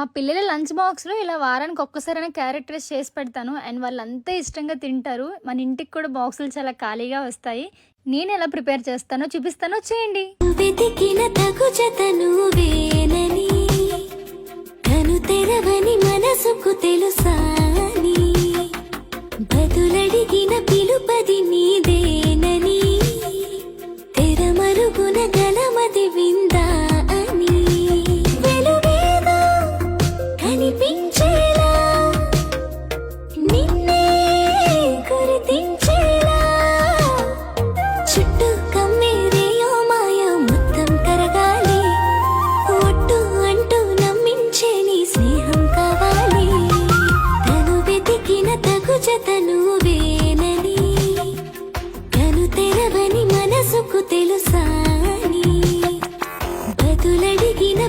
మా పిల్లల లంచ్ బాక్స్లో ఇలా వారానికి ఒక్కసారైనా క్యారెట్ రైస్ చేసి పెడతాను. అండ్ వాళ్ళంతా ఇష్టంగా తింటారు. మన ఇంటికి కూడా బాక్సులు చాలా ఖాళీగా వస్తాయి. నేను ఎలా ప్రిపేర్ చేస్తానో చూపిస్తానో. చేయండి వెతికిన తగు జత నువ్వేనని తను తెరవని మనసుకు తెలుసాని బదులడిగిన పిలుపది నీదేనని తెరమరుగున గలమది చుట్టూ కమ్మేది ఓ మాయ మొత్తం కరగాలి. ఒట్టు అంటూ నమ్మించే నీ కావాలి. తను వెతికిన తగు జతను వేనని కను తెరవని మనసుకు తెలుసా బతులడిగిన